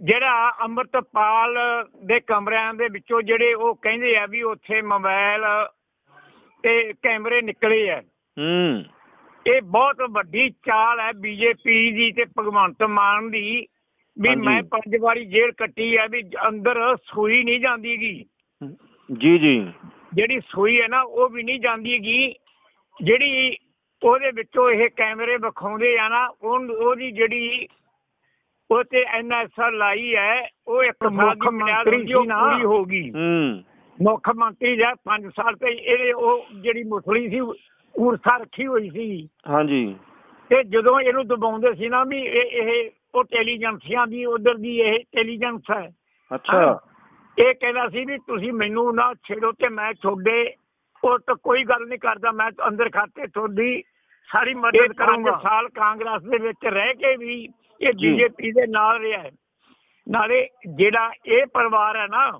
ਜਿਹੜਾ ਅੰਮ੍ਰਿਤਪਾਲ ਦੇ ਕਮਰਿਆਂ ਦੇ ਵਿੱਚੋਂ ਜਿਹੜੇ ਉਹ ਕਹਿੰਦੇ ਆ ਵੀ ਉੱਥੇ ਮੋਬਾਈਲ ਤੇ ਕੈਮਰੇ ਨਿਕਲੇ ਆ। ਹੂੰ। ਇਹ ਬਹੁਤ ਵੱਡੀ ਚਾਲ ਹੈ ਬੀਜੇਪੀ ਦੀ ਤੇ ਭਗਵੰਤ ਮਾਨ ਦੀ ਵੀ। ਮੈਂ ਪੰਜ ਵਾਰੀ ਜੇਲ੍ਹ ਕੱਟੀ ਹੈ ਵੀ ਅੰਦਰ ਸੂਈ ਨਹੀਂ ਜਾਂਦੀਗੀ। ਜੀ ਜੀ। ਜਿਹੜੀ ਸੂਈ ਹੈ ਨਾ ਉਹ ਵੀ ਨਹੀਂ ਜਾਂਦੀਗੀ। ਜਿਹੜੀ ਉਹਦੇ ਵਿੱਚੋਂ ਇਹ ਕੈਮਰੇ ਵਿਖਾਉਂਦੇ ਆ ਨਾ ਉਹ ਉਹਦੀ ਜਿਹੜੀ ਉਹ ਤੇ ਐਨਐਸਆਰ ਲਾਈ ਹੈ ਉਹ ਇੱਕ ਸਾਲ ਦੀ ਮਿਆਦ ਹੁੰਦੀ ਉਹ। ਪੂਰੀ ਹੋ ਗਈ। ਹੂੰ। ਮੁੱਖ ਮੰਤਰੀ ਦਾ 5 ਸਾਲ ਤੇ ਇਹਦੇ ਉਹ ਜਿਹੜੀ ਮੁਸਲੀ ਸੀ ਉਰਸਾ ਰੱਖੀ ਹੋਈ ਸੀ। ਹਾਂਜੀ। ਤੇ ਜਦੋਂ ਇਹਨੂੰ ਦਬਾਉਂਦੇ ਸੀ ਨਾ ਵੀ ਇਹ ਇਹ ਉਹ ਇੰਟੈਲੀਜੈਂਸੀਆਂ ਦੀ ਉਧਰ ਦੀ ਇਹ ਇੰਟੈਲੀਜੈਂਸ ਹੈ। ਅੱਛਾ। ਇਹ ਕਹਿੰਦਾ ਸੀ ਵੀ ਤੁਸੀਂ ਮੈਨੂੰ ਨਾ ਛੇੜੋ ਤੇ ਮੈਂ ਤੁਹਾਡੇ ਉਹ ਤਾਂ ਕੋਈ ਗੱਲ ਨਹੀਂ ਕਰਦਾ ਮੈਂ ਤਾਂ ਅੰਦਰ ਖਾਤੇ ਤੁਹਾਡੀ ਸਾਰੀ ਮਦਦ ਕਰਾਂਗਾ ਕਰੂੰਗਾ। ਸਾਲ ਕਾਂਗਰਸ ਦੇ ਵਿੱਚ ਰਹਿ ਕੇ ਵੀ ਇਹ ਜੀ। ਬੀਜੇਪੀ ਦੇ ਨਾਲ ਰਿਹਾ ਹੈ। ਨਾਲੇ ਜਿਹੜਾ ਇਹ ਪਰਿਵਾਰ ਹੈ ਨਾ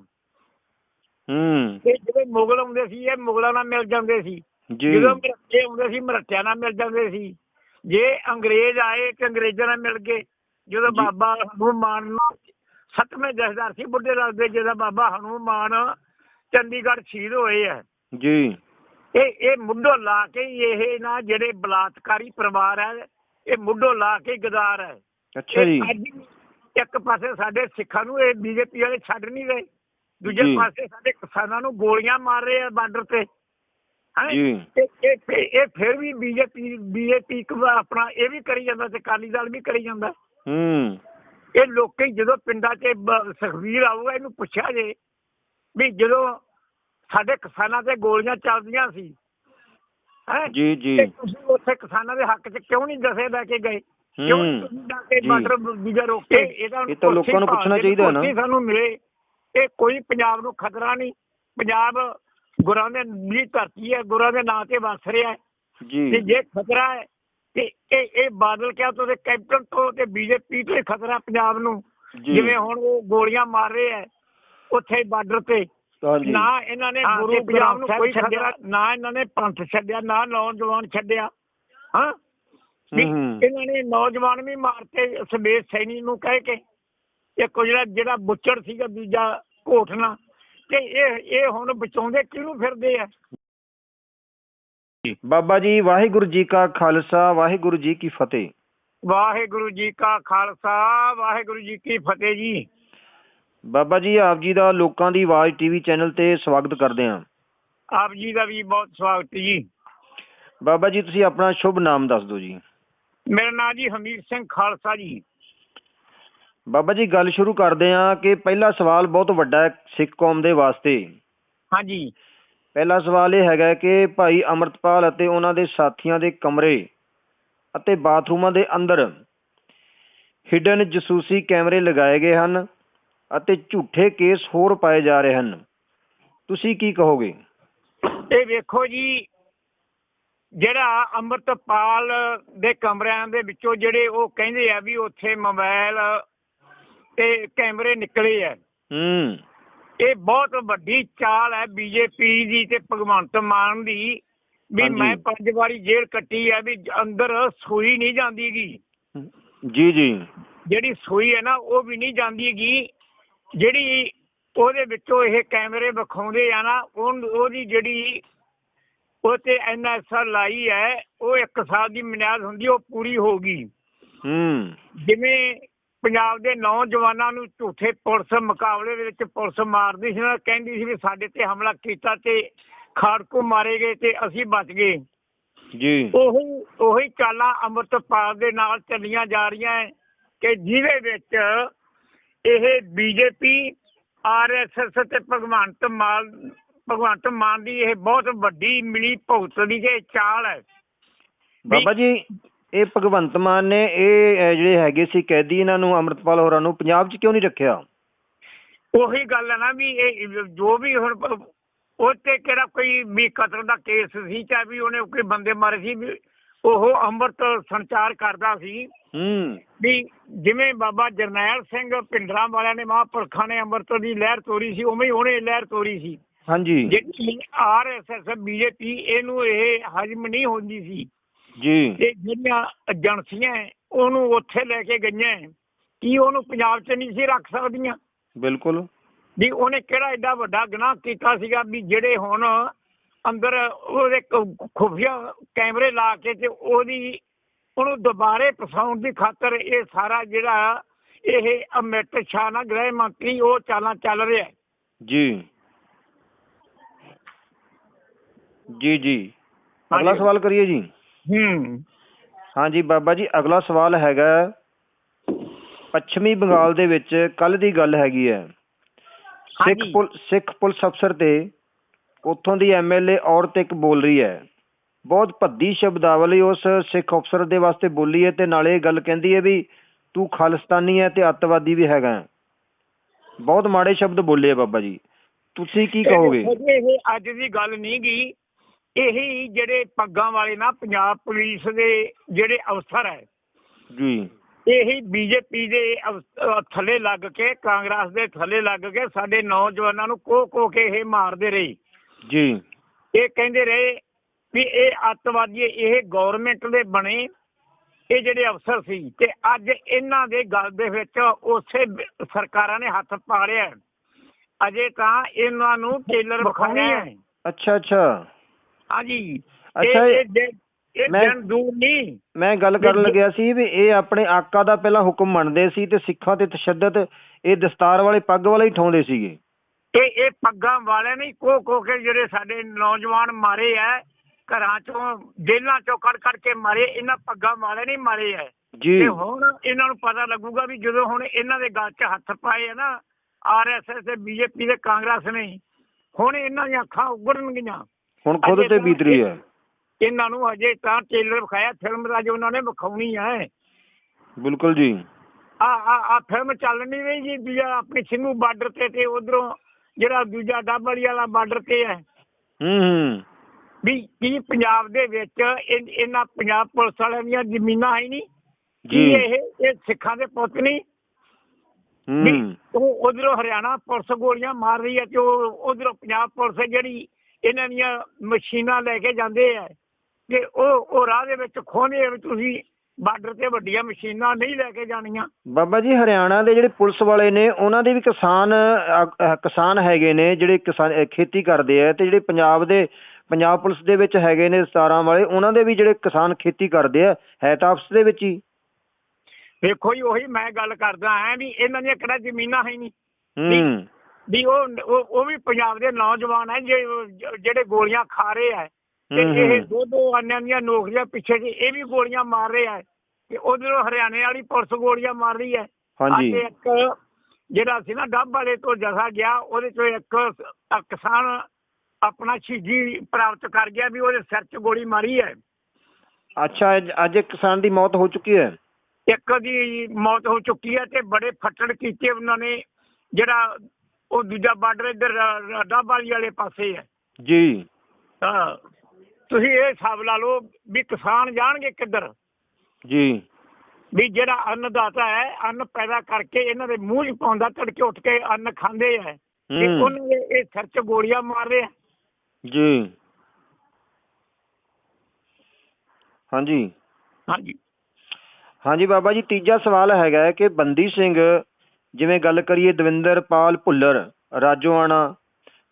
ਹੂੰ। ਇਹ ਜਿਹੜੇ ਮੁਗਲ ਆਉਂਦੇ ਸੀ ਇਹ ਮੁਗਲਾਂ ਨਾਲ ਮਿਲ ਜਾਂਦੇ ਸੀ। ਜਦੋਂ ਮਰਾਠੇ ਆਉਂਦੇ ਸੀ ਮਰਾਠਿਆਂ ਨਾਲ ਮਿਲ ਜਾਂਦੇ ਸੀ। ਜੇ ਅੰਗਰੇਜ਼ ਆਏ ਤੇ ਅੰਗਰੇਜ਼ਾਂ ਨਾਲ ਮਿਲ ਗਏ। ਜਦੋਂ। ਬਾਬਾ ਹਨੂਮਾਨ ਨੂੰ ਸੱਤਵੇਂ ਜਥੇਦਾਰ ਸੀ ਬੁੱਢੇ ਰਾਜ ਦੇ ਜਿਹਦਾ ਬਾਬਾ ਹਨੂਮਾਨ ਚੰਡੀਗੜ੍ਹ ਸ਼ਹੀਦ ਹੋਏ ਆ ਜੀ। ਇਹ ਇਹ ਮੁੱਢੋਂ ਲਾ ਕੇ ਇਹ ਨਾ ਜਿਹੜੇ ਬਲਾਤਕਾਰੀ ਪਰਿਵਾਰ ਹੈ ਇਹ ਮੁੱਢੋਂ ਲਾ ਕੇ ਗਦਾਰ ਹੈ। ਅੱਛਾ ਜੀ। ਇਹ ਅੱਜ ਵੀ ਇੱਕ ਪਾਸੇ ਸਾਡੇ ਸਿੱਖਾਂ ਨੂੰ ਇਹ ਬੀਜੇਪੀ ਵਾਲੇ ਛੱਡ ਨਹੀਂ ਰਹੇ। ਦੂਜੇ ਜੀ। ਪਾਸੇ ਸਾਡੇ ਕਿਸਾਨਾਂ ਨੂੰ ਗੋਲੀਆਂ ਮਾਰ ਰਹੇ ਆ ਬਾਰਡਰ ਤੇ। ਹੈਂ? ਜੀ। ਇਹ ਇਹ ਫਿਰ- ਇਹ ਫਿਰ ਵੀ ਬੀਜੇਪੀ ਬੀਜੇਪੀ ਆਪਣਾ ਇਹ ਵੀ ਕਰੀ ਜਾਂਦਾ ਤੇ ਅਕਾਲੀ ਦਲ ਵੀ ਕਰੀ ਜਾਂਦਾ। ਹੂੰ। ਇਹ ਲੋਕੀ ਜਦੋਂ ਪਿੰਡਾਂ 'ਚ ਬ- ਸੁਖਬੀਰ ਆਊਗਾ ਇਹਨੂੰ ਪੁੱਛਿਆ ਜੇ ਵੀ ਜਦੋਂ ਸਾਡੇ ਕਿਸਾਨਾਂ ਤੇ ਗੋਲੀਆਂ ਚੱਲਦੀਆਂ ਸੀ। ਹੈ? ਜੀ ਜੀ। ਤੁਸੀਂ ਉੱਥੇ ਕਿਸਾਨਾਂ ਦੇ ਹੱਕ 'ਚ ਕਿਉਂ ਨਹੀਂ ਦਸੇ ਲੈ ਕੇ ਗਏ? ਕਿਉਂ ਹੂੰ ਜਾ। ਕੇ ਇਹਦਾ ਇਹ ਤਾਂ ਲੋਕਾਂ ਨੂੰ ਪੁੱਛਣਾ ਚਾਹੀਦਾ ਨਾ। ਕੁਰਸੀ ਸਾਨੂੰ ਮਿਲੇ ਇਹ ਕੋਈ ਪੰਜਾਬ ਨੂੰ ਖਤਰਾ ਨਹੀਂ। ਪੰਜਾਬ ਗੁਰਾਂ ਦੇ ਦੀ ਧਰਤੀ ਹੈ ਗੁਰਾਂ ਦੇ ਨਾਂ ਤੇ ਵਸ ਰਿਹਾ ਹੈ। ਤੇ ਜੀ ਜੇ ਖਤਰਾ ਹੈ ਤੇ ਇਹ ਇਹ ਬਾਦਲ ਕਿਹਾ ਤੋਂ ਤੇ ਕੈਪਟਨ ਤੋਂ ਤੇ ਬੀਜੇਪੀ ਤੋਂ ਹੀ ਖਤਰਾ ਪੰਜਾਬ ਨੂੰ। ਜਿਵੇਂ ਹੁਣ ਉਹ ਗੋਲੀਆਂ ਮਾਰ ਰਹੇ ਆ ਉੱਥੇ ਬਾਰਡਰ ਤੇ। ਨਾ ਇਹਨਾਂ ਨੇ ਹਾਂ, ਗੁਰੂ ਤੇ ਪੰਜਾਬ ਨੂੰ ਕੋਈ ਛੱਡਿਆ। ਖਤਰਾ ਨਾ ਇਹਨਾਂ ਨੇ ਪੰਥ ਛੱਡਿਆ ਨਾ ਨੌਜਵਾਨ ਛੱਡਿਆ। ਹਾਂ? ਵੀ। ਇਹਨਾਂ ਨੇ ਨੌਜਵਾਨ ਵੀ ਮਾਰਤੇ ਸਵੇਸ਼ ਸੈਣੀ ਨੂੰ ਕਹਿ ਕੇ। ਇੱਕ ਉਹ ਜਿਹੜਾ ਬੁੱਚੜ ਸੀਗਾ ਦੂਜਾ ਘੋਟਣਾ। ਤੇ ਇਹ ਇਹ ਹੁਣ ਬਚਾਉਂਦੇ ਕਿਹਨੂੰ ਫਿਰਦੇ ਆ? ਬਾਬਾ ਜੀ ਵਾਹਿਗੁਰੂ ਜੀ ਕਾ ਖਾਲਸਾ ਵਾਹਿਗੁਰੂ ਜੀ ਕੀ ਫਤਿਹ। ਵਾਹਿਗੁਰੂ ਜੀ ਕਾ ਖਾਲਸਾ ਵਾਹਿਗੁਰੂ ਜੀ ਕੀ ਫਤਿਹ ਜੀ। ਬਾਬਾ ਜੀ ਆਪ ਜੀ ਦਾ ਲੋਕਾਂ ਦੀ ਆਵਾਜ਼ ਟੀਵੀ ਚੈਨਲ ਤੇ ਸਵਾਗਤ ਕਰਦੇ ਹਾਂ। ਆਪ ਜੀ ਦਾ ਵੀ ਬਹੁਤ ਸਵਾਗਤ ਜੀ। ਬਾਬਾ ਜੀ ਤੁਸੀਂ ਆਪਣਾ ਸ਼ੁਭ ਨਾਮ ਦੱਸ ਦਿਓ ਜੀ। ਮੇਰਾ ਨਾਮ ਜੀ ਹਮੀਰ ਸਿੰਘ ਖਾਲਸਾ ਜੀ। ਬਾਬਾ ਜੀ ਗੱਲ ਸ਼ੁਰੂ ਕਰਦੇ ਹਾਂ ਕਿ ਪਹਿਲਾ ਸਵਾਲ ਬਹੁਤ ਵੱਡਾ ਹੈ ਸਿੱਖ ਕੌਮ ਦੇ ਵਾਸਤੇ। ਹਾਂਜੀ। ਪਹਿਲਾ ਸਵਾਲ ਇਹ ਹੈਗਾ ਕਿ ਭਾਈ ਅਮਰਤਪਾਲ ਅਤੇ ਉਹਨਾਂ ਦੇ ਸਾਥੀਆਂ ਦੇ ਕਮਰੇ ਅਤੇ ਬਾਥਰੂਮਾਂ ਦੇ ਅੰਦਰ ਹਿਡਨ ਜਸੂਸੀ ਕੈਮਰੇ ਲਗਾਏ ਗਏ ਹਨ ਅਤੇ ਝੂਠੇ ਕੇਸ ਹੋਰ ਪਾਏ ਜਾ ਰਹੇ ਹਨ। ਤੁਸੀਂ ਕੀ ਕਹੋਗੇ? ਇਹ ਵੇਖੋ ਜੀ ਜਿਹੜਾ ਅੰਮ੍ਰਿਤਪਾਲ ਦੇ ਕਮਰਿਆਂ ਦੇ ਵਿੱਚੋਂ ਜਿਹੜੇ ਉਹ ਕਹਿੰਦੇ ਆ ਵੀ ਉੱਥੇ ਮੋਬਾਈਲ ਤੇ ਕੈਮਰੇ ਨਿਕਲੇ ਆ। ਹੂੰ। ਇਹ ਬਹੁਤ ਵੱਡੀ ਚਾਲ ਹੈ ਬੀਜੇਪੀ ਦੀ ਤੇ ਭਗਵੰਤ ਮਾਨ ਦੀ ਵੀ। ਮੈਂ ਪੰਜ ਵਾਰੀ ਜੇਲ੍ਹ ਕੱਟੀ ਹੈ ਵੀ ਅੰਦਰ ਸੂਈ ਨਹੀਂ ਜਾਂਦੀਗੀ ਜੀ ਜੀ। ਜਿਹੜੀ ਸੂਈ ਹੈ ਨਾ ਉਹ ਵੀ ਨਹੀਂ ਜਾਂਦੀਗੀ ਜਿਹੜੀ ਉਹਦੇ ਵਿੱਚੋਂ ਇਹ ਕੈਮਰੇ ਵਿਖਾਉਂਦੇ ਆ ਨਾ ਉਹ ਉਹਦੀ ਜਿਹੜੀ ਉਹ ਤੇ ਐਨਐਸਆਰ ਲਾਈ ਹੈ ਉਹ ਇੱਕ ਸਾਲ ਦੀ ਮਿਆਦ ਹੁੰਦੀ ਉਹ ਪੂਰੀ ਹੋ ਗਈ। ਹੂੰ। ਜਿਵੇਂ ਪੰਜਾਬ ਦੇ ਨੌਜਵਾਨਾਂ ਨੂੰ ਝੂਠੇ ਪੁਲਿਸ ਮੁਕਾਬਲੇ ਦੇ ਵਿੱਚ ਪੁਲਿਸ ਮਾਰਦੀ ਸੀ ਨਾ ਕਹਿੰਦੀ ਸੀ ਵੀ ਸਾਡੇ ਤੇ ਹਮਲਾ ਕੀਤਾ ਤੇ ਖਾੜਕੂ ਮਾਰੇ ਗਏ ਤੇ ਅਸੀਂ ਬਚ ਗਏ। ਜੀ। ਉਹੀ ਉਹੀ ਚਾਲਾਂ ਅੰਮ੍ਰਿਤਪਾਲ ਦੇ ਨਾਲ ਚੱਲੀਆਂ ਜਾ ਰਹੀਆਂ ਹੈ ਕਿ ਜਿਹਦੇ ਵਿੱਚ ਇਹ ਬੀਜੇਪੀ ਆਰਐਸਐਸ ਤੇ ਭਗਵੰਤ ਮਾਨ ਭਗਵੰਤ ਮਾਨ ਦੀ ਇਹ ਬਹੁਤ ਵੱਡੀ ਮਿਲੀ ਭੁਗਤ ਦੀ ਇਹ ਚਾਲ ਹੈ। ਬਾਬਾ ਜੀ ਇਹ ਭਗਵੰਤ ਮਾਨ ਨੇ ਇਹ ਜਿਹੜੇ ਹੈਗੇ ਸੀ ਕੈਦੀ ਇਹਨਾਂ ਨੂੰ ਅਮਰਤਪਾਲ ਹੋਰਾਂ ਨੂੰ ਪੰਜਾਬ 'ਚ ਕਿਉਂ ਨਹੀਂ ਰੱਖਿਆ? ਉਹੀ ਗੱਲ ਹੈ ਨਾ ਵੀ ਇਹ ਜੋ ਵੀ ਹੁਣ ਉਹ ਤੇ ਕਿਹੜਾ ਕੋਈ ਵੀ ਕਤਲ ਦਾ ਕੇਸ ਸੀ ਚਾਹੇ ਵੀ ਉਹਨੇ ਕੋਈ ਬੰਦੇ ਮਾਰੇ ਸੀ ਵੀ ਉਹ ਅੰਮ੍ਰਿਤ ਸੰਚਾਰ ਕਰਦਾ ਸੀ। ਹੂੰ। ਵੀ ਜਿਵੇਂ ਬਾਬਾ ਜਰਨੈਲ ਸਿੰਘ ਪਿੰਡਰਾਂ ਵਾਲਿਆਂ ਨੇ ਮਹਾਂਪੁਰਖਾਂ ਨੇ ਅੰਮ੍ਰਿਤ ਦੀ ਲਹਿਰ ਤੋਰੀ ਸੀ ਉਵੇਂ ਹੀ ਉਹਨੇ ਲਹਿਰ ਤੋਰੀ ਸੀ। ਹਾਂਜੀ। ਜਿਹੜੀ ਆਰਐਸਐਸ ਬੀਜੇਪੀ ਇਹਨੂੰ ਇਹ ਹਜਮ ਨਹੀਂ ਹੁੰਦੀ ਸੀ। ਜੀ। ਤੇ ਜਿਹੜੀਆਂ ਏਜੰਸੀਆਂ ਉਹਨੂੰ ਉੱਥੇ ਲੈ ਕੇ ਗਈਆਂ ਕੀ ਉਹਨੂੰ ਪੰਜਾਬ 'ਚ ਨਹੀਂ ਸੀ ਰੱਖ ਸਕਦੀਆਂ? ਬਿਲਕੁਲ। ਵੀ ਉਹਨੇ ਕਿਹੜਾ ਐਡਾ ਵੱਡਾ ਗੁਨਾਹ ਕੀਤਾ ਸੀਗਾ ਵੀ ਜਿਹੜੇ ਹੁਣ ਅੰਦਰ ਉਹਦੇ ਖੁਫੀਆ ਕੈਮਰੇ ਲਾ ਕੇ ਤੇ ਉਹਦੀ ਉਹਨੂੰ ਦੁਬਾਰੇ ਫਸਾਉਣ ਦੀ ਖਾਤਰ ਇਹ ਸਾਰਾ ਜਿਹੜਾ ਇਹ ਅਮਿਤ ਸ਼ਾਹ ਨਾ ਗ੍ਰਹਿ ਮੰਤਰੀ ਉਹ ਚਾਲਾਂ ਚੱਲ ਰਿਹਾ। ਜੀ। ਜੀ ਜੀ। ਅਗਲਾ ਹਾਂਜੀ। ਸਵਾਲ ਕਰੀਏ ਜੀ। ਹੂੰ। ਹਾਂਜੀ ਬਾਬਾ ਜੀ ਅਗਲਾ ਸਵਾਲ ਹੈਗਾ ਪੱਛਮੀ ਬੰਗਾਲ ਦੇ ਵਿੱਚ ਕੱਲ ਦੀ ਗੱਲ ਹੈਗੀ ਹੈ। ਸਿੱਖ ਹਾਂਜੀ। ਪੁਲ ਸਿੱਖ ਪੁਲਿਸ ਅਫਸਰ ਤੇ ਉੱਥੋਂ ਦੀ ਐਮਐਲਏ ਔਰਤ ਇੱਕ ਬੋਲ ਰਹੀ ਹੈ। ਬਹੁਤ ਭੱਦੀ ਸ਼ਬਦਾਵਲੀ ਉਸ ਸਿੱਖ ਅਫਸਰ ਦੇ ਵਾਸਤੇ ਬੋਲੀ ਹੈ ਤੇ ਨਾਲੇ ਇਹ ਗੱਲ ਕਹਿੰਦੀ ਹੈ ਵੀ ਤੂੰ ਖਾਲਿਸਤਾਨੀ ਹੈ ਤੇ ਅੱਤਵਾਦੀ ਵੀ ਹੈਗਾ ਹੈ। ਬਹੁਤ ਮਾੜੇ ਸ਼ਬਦ ਬੋਲੇ ਆ ਬਾਬਾ ਜੀ। ਤੁਸੀਂ ਕੀ ਕਹੋਗੇ? ਇਹ ਅੱਜ ਦੀ ਗੱਲ ਨਹੀਂ ਗੀ। ਇਹੀ ਜਿਹੜੇ ਪੱਗਾਂ ਵਾਲੇ ਨਾ ਪੰਜਾਬ ਪੁਲਿਸ ਦੇ ਜਿਹੜੇ ਅਫਸਰ ਹੈ। ਜੀ। ਇਹੀ ਬੀਜੇਪੀ ਦੇ ਥੱਲੇ ਲੱਗ ਕੇ ਕਾਂਗਰਸ ਦੇ ਥੱਲੇ ਲੱਗ ਕੇ ਸਾਡੇ ਨੌਜਵਾਨਾਂ ਨੂੰ ਕੋਹ ਕੋਹ ਕੇ ਇਹ ਮਾਰਦੇ ਰਹੇ। ਜੀ। ਇਹ ਕਹਿੰਦੇ ਰਹੇ ਵੀ ਇਹ ਅੱਤਵਾਦੀ ਇਹ ਗਵਰਨਮੈਂਟ ਦੇ ਬਣੇ ਇਹ ਜਿਹੜੇ ਅਫਸਰ ਸੀ ਤੇ ਅੱਜ ਇਹਨਾਂ ਦੇ ਗੱਲ ਦੇ ਵਿੱਚ ਉਸੇ ਸਰਕਾਰਾਂ ਨੇ ਹੱਥ ਪਾ ਲਿਆ। ਅਜੇ ਤਾਂ ਇਹਨਾਂ ਨੂੰ ਟੇਲਰ ਵਿਖਾਉਣੇ ਹੈ। ਅੱਛਾ ਅੱਛਾ। ਹਾਂਜੀ। ਅੱਛਾ, ਇਹ ਇਹ- ਇਹ ਦਿਨ- ਇਹ ਮੈਂ- ਦਿਨ ਦੂਰ ਨਹੀਂ। ਮੈਂ ਗੱਲ ਕਰਨ ਲੱਗਿਆ ਸੀ ਵੀ ਇਹ ਆਪਣੇ ਆਕਾ ਦਾ ਪਹਿਲਾਂ ਹੁਕਮ ਮੰਨਦੇ ਸੀ ਤੇ ਸਿੱਖਾਂ ਤੇ ਤਸ਼ੱਦਦ ਇਹ ਦਸਤਾਰ ਵਾਲੇ ਪੱਗ ਵਾਲੇ ਹੀ ਠਾਉਂਦੇ ਸੀਗੇ। ਇਹ ਇਹ ਪੱਗਾਂ ਵਾਲਿਆਂ ਨੇ ਕੋ ਕੋ ਕੇ ਜਿਹੜੇ ਸਾਡੇ ਨੌਜਵਾਨ ਮਾਰੇ ਐ ਘਰਾਂ ਚੋਂ ਜੇਲ੍ਹਾਂ ਚੋਂ ਕੱਢ ਕੱਢ ਕੇ ਮਾਰੇ ਇਹਨਾਂ ਪੱਗਾਂ ਵਾਲਿਆਂ ਨੇ ਮਾਰੇ ਐ ਜੀ। ਤੇ ਹੁਣ ਇਹਨਾਂ ਨੂੰ ਪਤਾ ਲੱਗੂਗਾ ਵੀ ਜਦੋਂ ਹੁਣ ਇਹਨਾਂ ਦੇ ਗੱਲ 'ਚ ਹੱਥ ਪਾਏ ਆ ਨਾ ਆਰਐਸਐਸ ਤੇ ਬੀਜੇਪੀ ਤੇ ਕਾਂਗਰਸ ਨੇ ਹੁਣ ਇਹਨਾਂ ਦੀਆਂ ਅੱਖਾਂ ਉਗੜਨਗੀਆਂ। ਹੁਣ ਖੁਦ ਤੇ ਬੀਤ ਰਹੀ ਹੈ। ਇਹਨਾਂ ਨੂੰ ਅਜੇ ਤਾਂ ਟੇਲਰ ਵਿਖਾਇਆ ਫਿਲਮ ਦਾ ਜੋ ਉਹਨਾਂ ਨੇ ਵਿਖਾਉਣੀ ਹੈ। ਬਿਲਕੁਲ ਜੀ। ਆ ਆ ਆ ਫਿਲਮ ਚੱਲ ਨਹੀਂ ਰਹੀ ਜੀ ਦੂਜਾ ਆਪਣੀ ਸਿੰਘੂ ਬਾਰਡਰ ਤੇ ਤੇ ਉਧਰੋਂ ਜਿਹੜਾ ਦੂਜਾ ਡਾਬੜੀ ਵਾਲਾ ਬਾਰਡਰ ਤੇ ਹੈ। ਹੂੰ ਹੂੰ। ਵੀ ਕੀ ਪੰਜਾਬ ਦੇ ਵਿੱਚ ਇਹਨਾਂ ਪੰਜਾਬ ਪੁਲਿਸ ਵਾਲਿਆਂ ਦੀਆਂ ਜ਼ਮੀਨਾਂ ਹੈ ਨਹੀਂ? ਜੀ। ਇਹ ਇਹ ਸਿੱਖਾਂ ਦੇ ਪੁੱਤ ਨਹੀਂ? ਹੂੰ। ਉਹ ਉਧਰੋਂ ਹਰਿਆਣਾ ਪੁਲਿਸ ਗੋਲੀਆਂ ਮਾਰ ਰਹੀ ਹੈ ਤੇ ਉਹ ਉਧਰੋਂ ਪੰਜਾਬ ਪੁਲਿਸ ਜਿਹੜੀ ਇਹਨਾਂ ਦੀਆਂ ਮਸ਼ੀਨਾਂ ਲੈ ਕੇ ਜਾਂਦੇ ਆ ਤੇ ਉਹ ਉਹ ਰਾਹ ਦੇ ਵਿੱਚ ਖੋਹਣੇ ਵੀ ਤੁਸੀਂ ਬਾਰਡਰ ਤੇ ਵੱਡੀਆਂ ਮਸ਼ੀਨਾਂ ਨਹੀਂ ਲੈ ਕੇ ਜਾਣੀਆਂ। ਬਾਬਾ ਜੀ ਹਰਿਆਣਾ ਦੇ ਜਿਹੜੇ ਪੁਲਿਸ ਵਾਲੇ ਨੇ ਉਹਨਾਂ ਦੇ ਵੀ ਕਿਸਾਨ ਅ, ਅ, ਕਿਸਾਨ ਹੈਗੇ ਨੇ ਜਿਹੜੇ ਕਿਸਾਨ ਅ, ਖੇਤੀ ਕਰਦੇ ਆ ਤੇ ਜਿਹੜੇ ਪੰਜਾਬ ਦੇ ਪੰਜਾਬ ਪੁਲਿਸ ਦੇ ਵਿੱਚ ਹੈਗੇ ਨੇ 17 ਵਾਲੇ ਉਹਨਾਂ ਦੇ ਵੀ ਜਿਹੜੇ ਕਿਸਾਨ ਖੇਤੀ ਕਰਦੇ ਆ ਹੈ ਤਾਂ ਆਪਸ ਦੇ ਵਿੱਚ ਹੀ? ਵੇਖੋ ਜੀ ਉਹੀ ਮੈਂ ਗੱਲ ਕਰਦਾ ਹਾਂ ਵੀ ਇਹਨਾਂ ਦੀਆਂ ਕਿਹੜਾ ਜ਼ਮੀਨਾਂ ਹੈ ਨਹੀਂ। ਹੂੰ। ਵੀ ਉਹ ਉਹ ਵੀ ਪੰਜਾਬ ਦੇ ਨੌਜਵਾਨ ਹੈ ਜਿਹੜੇ ਗੋਲੀਆਂ ਖਾ ਰਹੇ ਆ ਤੇ ਹੂੰ, ਇਹ ਹੂੰ। ਦੋ ਦੋ ਅੰਨਿਆਂ ਦੀਆਂ ਨੌਕਰੀਆਂ ਪਿੱਛੇ ਜੀ ਇਹ ਵੀ ਗੋਲੀਆਂ ਮਾਰ ਰਹੇ ਆ ਤੇ ਉਧਰੋਂ ਹਰਿਆਣੇ ਵਾਲੀ ਪੁਲਿਸ ਗੋਲੀਆਂ ਮਾਰ ਰਹੀ ਹੈ। ਹਾਂਜੀ। ਇੱਕ ਜਿਹੜਾ ਸੀ ਨਾ ਡੱਬ ਵਾਲੇ ਤੋਂ ਜਸਾ ਗਿਆ ਉਹਦੇ ਚੋਂ ਇੱਕ ਕਿਸਾਨ ਆਪਣਾ ਸ਼ਹੀਦੀ ਪ੍ਰਾਪਤ ਕਰ ਗਿਆ ਵੀ ਉਹਦੇ ਸਿਰ 'ਚ ਗੋਲੀ ਮਾਰੀ ਹੈ। ਅੱਛਾ ਅੱਜ- ਅੱਜ ਇੱਕ ਕਿਸਾਨ ਦੀ ਮੌਤ ਹੋ ਚੁੱਕੀ ਹੈ? ਇੱਕ ਦੀ ਮੌਤ ਹੋ ਚੁੱਕੀ ਹੈ ਤੇ ਬੜੇ ਫੱਟੜ ਕੀਤੇ ਉਹਨਾਂ ਨੇ। ਜਿਹੜਾ ਉਹ ਦੂਜਾ ਬਾਰਡਰ ਇੱਧਰ ਡੱਬ ਵਾਲੀ ਪਾਸੇ ਹੈ। ਜੀ। ਹਾਂ। ਤੁਸੀਂ ਇਹ ਹਿਸਾਬ ਲਾ ਲਓ ਵੀ ਕਿਸਾਨ ਜਾਣਗੇ ਕਿੱਧਰ? ਜੀ। ਵੀ ਜਿਹੜਾ ਅੰਨਦਾਤਾ ਹੈ ਅੰਨ ਪੈਦਾ ਕਰਕੇ ਇਹਨਾਂ ਦੇ ਮੂੰਹ 'ਚ ਪਾਉਂਦਾ ਤੜਕੇ ਉੱਠ ਕੇ ਅੰਨ ਖਾਂਦੇ ਹੈ ਤੇ ਉਹਨਾਂ ਦੇ ਇਹ ਸਿਰ 'ਚ ਗੋਲੀਆਂ ਮਾਰ ਰਹੇ ਆ ਜੀ। ਹਾਂਜੀ। ਹਾਂਜੀ। ਹਾਂਜੀ ਬਾਬਾ ਜੀ ਤੀਜਾ ਸਵਾਲ ਹੈਗਾ ਕਿ ਬੰਦੀ ਸਿੰਘ ਜਿਵੇਂ ਗੱਲ ਕਰੀਏ ਦਵਿੰਦਰ ਪਾਲ ਭੁੱਲਰ ਰਾਜੋਆਣਾ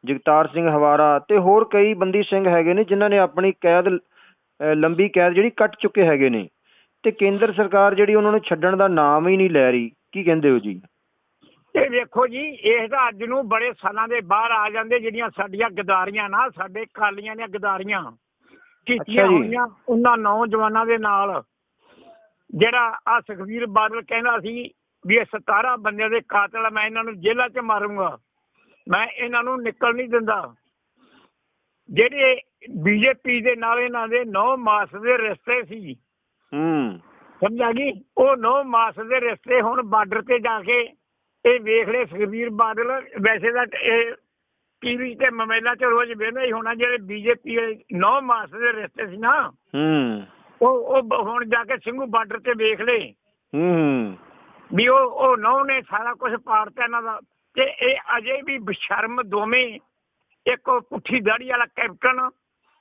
ਜਗਤਾਰ ਸਿੰਘ ਹਵਾਰਾ ਤੇ ਹੋਰ ਕਈ ਬੰਦੀ ਸਿੰਘ ਹੈਗੇ ਨੇ ਜਿਨ੍ਹਾਂ ਨੇ ਆਪਣੀ ਕੈਦ ਅਹ ਲੰਬੀ ਕੈਦ ਜਿਹੜੀ ਕੱਟ ਚੁੱਕੇ ਹੈਗੇ ਨੇ। ਤੇ ਕੇਂਦਰ ਸਰਕਾਰ ਜਿਹੜੀ ਉਹਨਾਂ ਨੂੰ ਛੱਡਣ ਦਾ ਨਾਮ ਹੀ ਨਹੀਂ ਲੈ ਰਹੀ ਕੀ ਕਹਿੰਦੇ ਹੋ ਜੀ? ਇਹ ਵੇਖੋ ਜੀ ਇਹ ਤਾਂ ਅੱਜ ਨੂੰ ਬੜੇ ਸਾਲਾਂ ਦੇ ਬਾਹਰ ਆ ਜਾਂਦੇ ਜਿਹੜੀਆਂ ਸਾਡੀਆਂ ਗਦਾਰੀਆਂ ਨਾ ਸਾਡੇ ਕਾਲੀਆਂ ਦੀਆਂ ਗਦਾਰੀਆਂ। ਕੀਤੀਆਂ। ਹੋਈਆਂ ਉਹਨਾਂ ਨੌਜਵਾਨਾਂ ਦੇ ਨਾਲ। ਜਿਹੜਾ ਆ ਸੁਖਵੀਰ ਬਾਦਲ ਕਹਿੰਦਾ ਸੀ ਵੀ ਇਹ 17 ਬੰਦਿਆਂ ਦੇ ਕਾਤਲ ਆ, ਮੈਂ ਇਹਨਾਂ ਨੂੰ ਜੇਲ੍ਹਾਂ 'ਚ ਮਾਰੂੰਗਾ। ਮੈਂ ਇਹਨਾਂ ਨੂੰ ਨਿਕਲ ਨਹੀਂ ਦਿੰਦਾ। ਜਿਹੜੇ ਬੀਜੇਪੀ ਦੇ ਨਾਲ ਇਹਨਾਂ ਦੇ 9 ਮਾਸ ਦੇ ਰਿਸ਼ਤੇ ਸੀ। ਹੂੰ। ਸਮਝਾ ਗਈ ਉਹ ਨੌ ਮਾਸ ਦੇ ਰਿਸ਼ਤੇ ਹੁਣ ਬਾਰਡਰ ਤੇ ਜਾ ਕੇ ਇਹ ਵੇਖ ਲੈ ਸੁਖਬੀਰ ਬਾਦਲ। ਵੈਸੇ ਤਾਂ ਇਹ ਟੀਵੀ ਤੇ ਮੋਬਾਈਲਾਂ 'ਚ ਰੋਜ਼ ਵੇਖਦਾ ਹੀ ਹੋਣਾ ਜਿਹੜੇ ਬੀਜੇਪੀ ਨੌ ਮਾਸ ਦੇ ਰਿਸ਼ਤੇ ਸੀ ਨਾ। ਹੂੰ। ਉਹ ਹੁਣ ਜਾ ਕੇ ਸਿੰਘੂ ਬਾਰਡਰ ਤੇ ਵੇਖ ਲੈ ਹੂੰ। ਵੀ ਉਹ ਉਹ ਨੌ ਨੇ ਸਾਰਾ ਕੁਝ ਪਾੜਤਾ ਇਹਨਾਂ ਦਾ ਤੇ ਇਹ ਅਜੇ ਵੀ ਬਸ਼ਰਮ ਦੋਵੇਂ ਇੱਕ ਪੁੱਠੀ ਦਾੜੀ ਵਾਲਾ ਕੈਪਟਨ